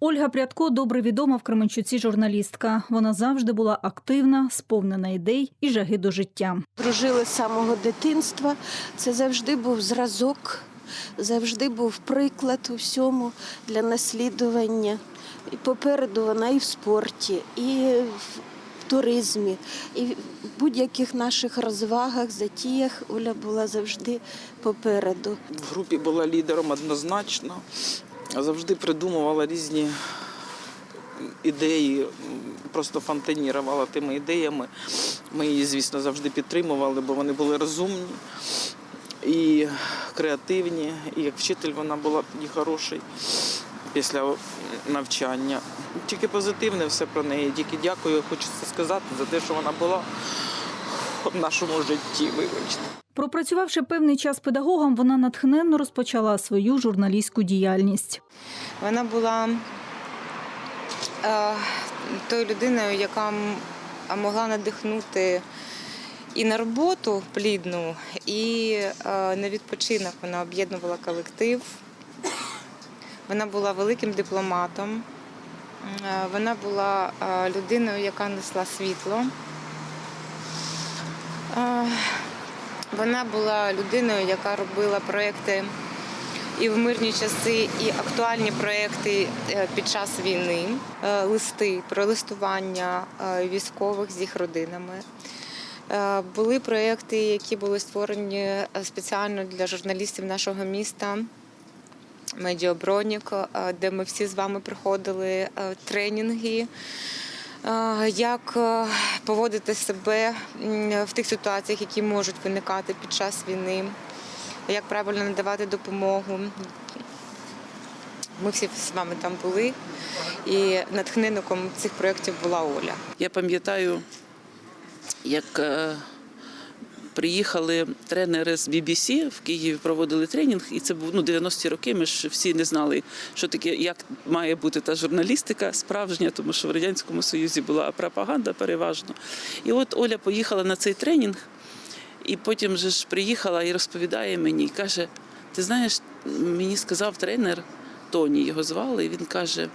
Ольга Прядко добре відома в Кременчуці журналістка. Вона завжди була активна, сповнена ідей і жаги до життя. Дружили з самого дитинства. Це завжди був зразок, завжди був приклад у всьому для наслідування. І попереду вона і в спорті, і в туризмі, і в будь-яких наших розвагах, затіях Оля була завжди попереду. В групі була лідером однозначно. Завжди придумувала різні ідеї, просто фонтанірувала тими ідеями. Ми її, звісно, завжди підтримували, бо вони були розумні і креативні. І як вчитель вона була тоді хороший після навчання. Тільки позитивне все про неї. Тільки дякую, хочеться сказати за те, що вона була в нашому житті. Вибачте. Пропрацювавши певний час педагогом, вона натхненно розпочала свою журналістську діяльність. Вона була е, тою людиною, яка могла надихнути і на роботу плідну, і е, на відпочинок. Вона об'єднувала колектив. Вона була великим дипломатом. Е, Вона була е, людиною, яка несла світло. Вона була людиною, яка робила проекти і в мирні часи, і актуальні проекти е, під час війни, Е, листи про листування е, військових з їх родинами. Були проекти, які були створені спеціально для журналістів нашого міста. Медіабронік, е, де ми всі з вами проходили тренінги, як е, поводити себе в тих ситуаціях, які можуть виникати під час війни, як правильно надавати допомогу. Ми всі з вами там були, і натхненником цих проєктів була Оля. Я пам'ятаю, як е, приїхали тренери з BBC в Києві, проводили тренінг, і це був ну, 90-ті роки. Ми ж всі не знали, що таке, як має бути та журналістика справжня, тому що в Радянському Союзі була пропаганда переважно. І от Оля поїхала на цей тренінг, і потім же ж приїхала і розповідає мені, каже: ти знаєш, мені сказав тренер, Тоні його звали, і він каже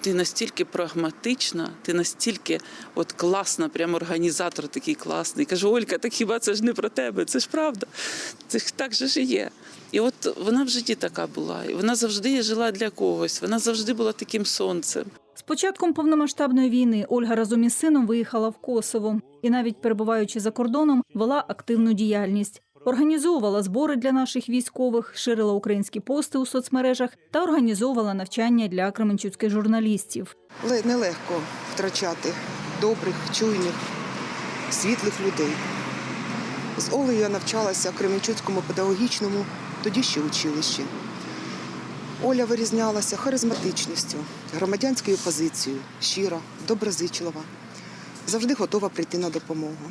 ти настільки прагматична, ти настільки от класна, прям організатор такий класний. Кажу, Олька, так хіба це ж не про тебе? Це ж правда. Це ж так же ж і є. І от вона в житті така була. І вона завжди жила для когось. Вона завжди була таким сонцем. З початком повномасштабної війни Ольга разом із сином виїхала в Косово і, навіть перебуваючи за кордоном, вела активну діяльність. Організовувала збори для наших військових, ширила українські пости у соцмережах та організовувала навчання для кременчуцьких журналістів. Нелегко втрачати добрих, чуйних, світлих людей. З Олею я навчалася в Кременчуцькому педагогічному, тоді ще училищі. Оля вирізнялася харизматичністю, громадянською позицією, щира, доброзичлива, завжди готова прийти на допомогу.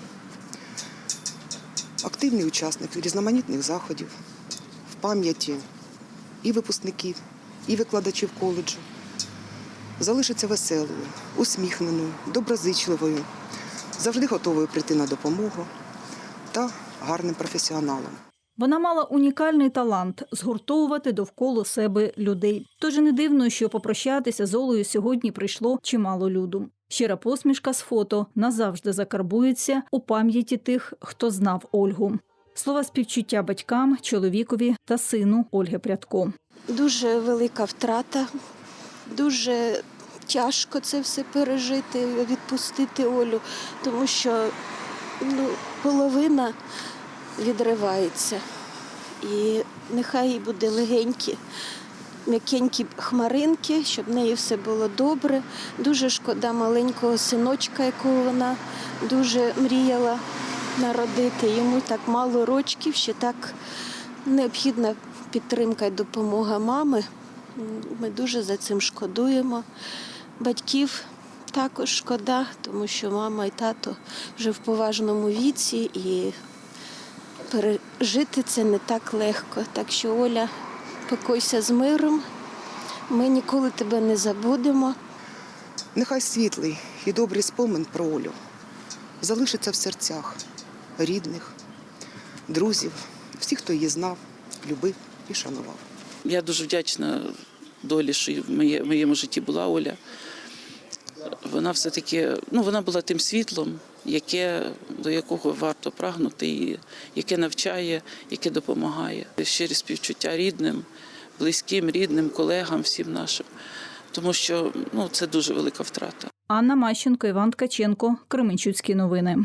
Активний учасник різноманітних заходів в пам'яті і випускників, і викладачів коледжу залишиться веселою, усміхненою, доброзичливою, завжди готовою прийти на допомогу та гарним професіоналом. Вона мала унікальний талант згуртовувати довкола себе людей. Тож не дивно, що попрощатися з Олею сьогодні прийшло чимало люду. Щира посмішка з фото назавжди закарбується у пам'яті тих, хто знав Ольгу. Слова співчуття батькам, чоловікові та сину Ольги Прядко. Дуже велика втрата, дуже тяжко це все пережити, відпустити Олю, тому що ну, половина відривається. І нехай їй буде легенькі, м'якенькі хмаринки, щоб в неї все було добре. Дуже шкода маленького синочка, якого вона дуже мріяла народити. Йому так мало рочків, ще так необхідна підтримка і допомога мами. Ми дуже за цим шкодуємо. Батьків також шкода, тому що мама і тато вже в поважному віці і пережити це не так легко. Так що, Оля, покойся з миром. Ми ніколи тебе не забудемо. Нехай світлий і добрий спомин про Олю залишиться в серцях рідних, друзів, всіх, хто її знав, любив і шанував. Я дуже вдячна долі, що в в моєму житті була Оля. Вона все-таки ну, вона була тим світлом, яке, до якого варто прагнути, і яке навчає, яке допомагає. Щирі співчуття рідним, близьким, рідним, колегам, всім нашим. Тому що ну, це дуже велика втрата. Анна Мащенко, Іван Ткаченко, Кременчуцькі новини.